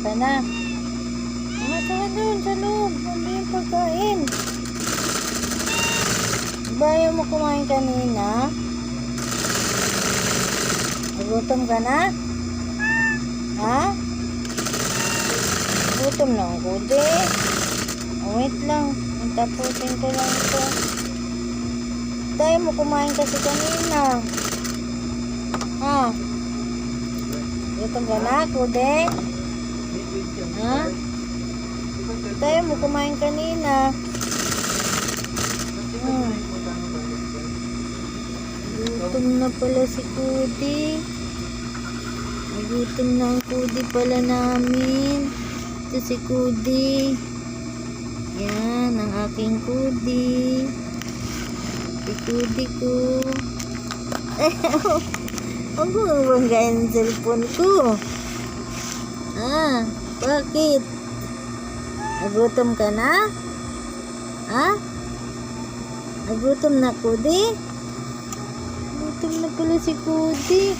Ka na. Matama doon sa loob. Ano yung pagkain? Ba ayaw mo kumain kanina? Nagutom ka na? Ha? Gutom na ang kude. Oh, wait lang. Tapusin ko lang ito. Tayo mo kumain kasi kanina. Ha? Gutom ka na, kude? Ha? Tayo mo kumain kanina. Hmm. Gutom na pala si Kudi. Gutom na ang Kudi pala namin. Ito si Kudi. Yan, ang aking Kudi. Si Kudi ko. Huwag mo banggain ang cellphone ko. Ah, bakit? Nagutom ka na? Ha? Nagutom na, Kudi? Nagutom na pala si Kudi.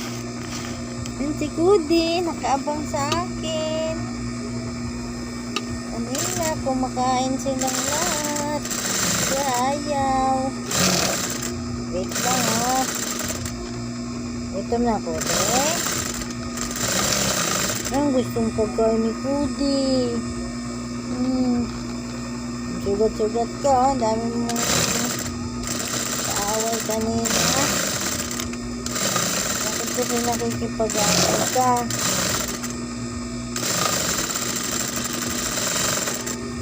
Yan si Kudi, nakaabang sa akin. Kanina, kumakain silang lahat. Siya ayaw. Wait lang, ha. Ito na, Kudi. Ang gustong pagkain ni Kudi. Hmm. Sugat-sugat ka, oh. Dami mo kaaway kanina. Bakit kasi nakikipag-away ka?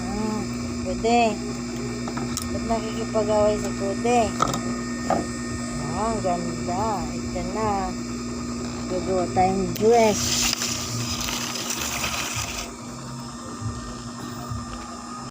Hmm, Kude. Ba't nakikipag-away si Kude? Ah, ang ganda. Ito na. Gagawa tayong dress.